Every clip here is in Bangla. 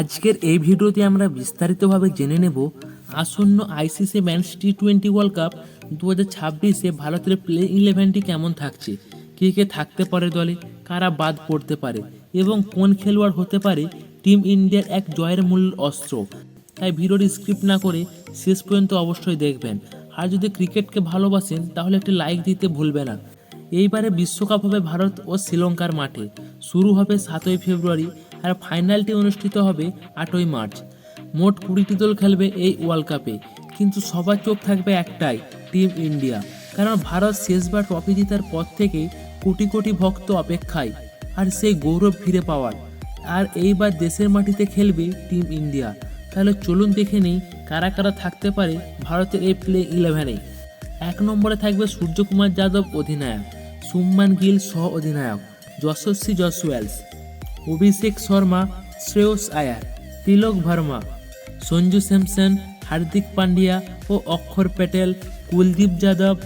আজকের এই ভিডিওতে আমরা বিস্তারিতভাবে জেনে নেব আসন্ন ICC men's T twenty world cup দু হাজার ছাব্বিশে ভারতের প্লে ইলেভেনটি কেমন থাকছে? কে কে থাকতে পারে দলে? কারা বাদ পড়তে পারে? এবং কোন খেলোয়াড় হতে পারে টিম ইন্ডিয়ার এক জয়ের মূল অস্ত্র? তাই ভিডিওটি স্ক্রিপ্ট না করে শেষ পর্যন্ত অবশ্যই দেখবেন। আর যদি ক্রিকেটকে ভালোবাসেন, তাহলে একটি লাইক দিতে ভুলবে না। এইবারে বিশ্বকাপ হবে ভারত ও শ্রীলঙ্কার মাঠে। শুরু হবে সাতই ফেব্রুয়ারি আর ফাইনালটি অনুষ্ঠিত হবে আটই মার্চ। মোট কুড়িটি দল খেলবে এই ওয়ার্ল্ড কাপে কিন্তু সবার চোখ থাকবে একটাই টিম ইন্ডিয়া কারণ ভারত শেষবার ট্রফি জেতার পর থেকে কোটি কোটি ভক্ত অপেক্ষায়, আর সেই গৌরব ফিরে পাওয়ার। আর এইবার দেশের মাটিতে খেলবে টিম ইন্ডিয়া তাহলে চলুন দেখে নেই কারা কারা থাকতে পারে ভারতের এই প্লে ইলেভেনে এক নম্বরে থাকবে সূর্যকুমার যাদব অধিনায়ক সুম্মান গিল সহ অধিনায়ক, যশস্বী জসওয়ালস অভিষেক শর্মা, শ্রেয়স আয়ার, তিলক ভার্মা, সঞ্জু স্যামসন, হার্দিক পান্ডিয়া ও অক্ষর প্যাটেল, কুলদীপ যাদব,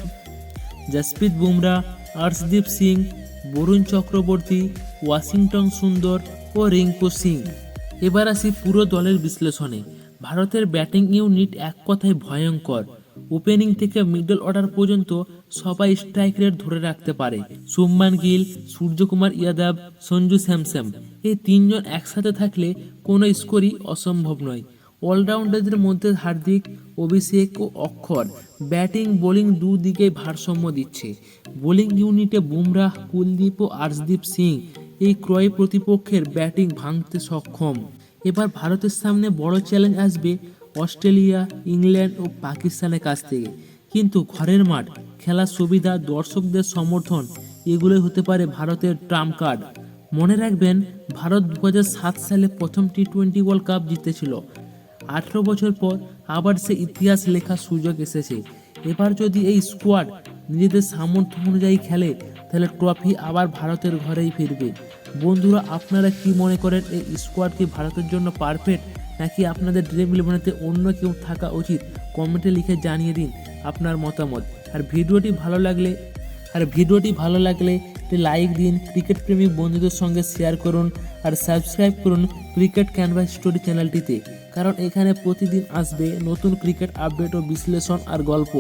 জসপ্রীত বুমরা হর্ষদীপ সিং, বরুণ চক্রবর্তী, ওয়াশিংটন সুন্দর ও রিঙ্কু সিং। এবার আসি পুরো দলের বিশ্লেষণে। ভারতের ব্যাটিং ইউনিট এক কথায় ভয়ঙ্কর। ওপেনিং থেকে মিডল অর্ডার পর্যন্ত সবাই স্ট্রাইক রেট ধরে রাখতে পারে। সুম্মান গিল সূর্যকুমার ইয়াদব, সঞ্জু স্যামসম এই তিনজন একসাথে থাকলে কোনো স্কোরই অসম্ভব নয়। অলরাউন্ডারদের মধ্যে হার্দিক, অভিষেক ও অক্ষর ব্যাটিং, বোলিং দুদিকে ভারসাম্য দিচ্ছে। বোলিং ইউনিটে বুমরাহ, কুলদীপ ও আর্শদীপ সিং এই ক্রয় প্রতিপক্ষের ব্যাটিং ভাঙতে সক্ষম। এবার ভারতের সামনে বড় চ্যালেঞ্জ আসবে অস্ট্রেলিয়া, ইংল্যান্ড ও পাকিস্তানের কাছ থেকে। কিন্তু ঘরের মাঠ, খেলার সুবিধা, দর্শকদের সমর্থন, এগুলোই হতে পারে ভারতের ট্রাম্প কার্ড। মনে রাখবেন, ভারত দু হাজার সাত সালে প্রথম টি টোয়েন্টি ওয়ার্ল্ড কাপ জিতেছিল। আঠেরো বছর পর আবার সে ইতিহাস লেখার সুযোগ এসেছে। এবার যদি এই স্কোয়াড নিজেদের সামর্থ্য অনুযায়ী খেলে, তাহলে ট্রফি আবার ভারতের ঘরেই ফিরবে। বন্ধুরা, আপনারা কি মনে করেন এই স্কোয়াড কি ভারতের জন্য পারফেক্ট নাকি আপনাদের ড্রিম ইলেভেনেতে অন্য কেউ থাকা উচিত? কমেন্টে লিখে জানিয়ে দিন আপনার মতামত। আর ভিডিওটি ভালো লাগলে, আর ভিডিওটি ভালো লাগলে একটি লাইক দিন ক্রিকেট প্রেমিক বন্ধুদের সঙ্গে শেয়ার করুন আর সাবস্ক্রাইব করুন ক্রিকেট ক্যানভাস স্টোরি চ্যানেলটিতে কারণ এখানে প্রতিদিন আসবে নতুন ক্রিকেট আপডেট ও বিশ্লেষণ আর গল্প।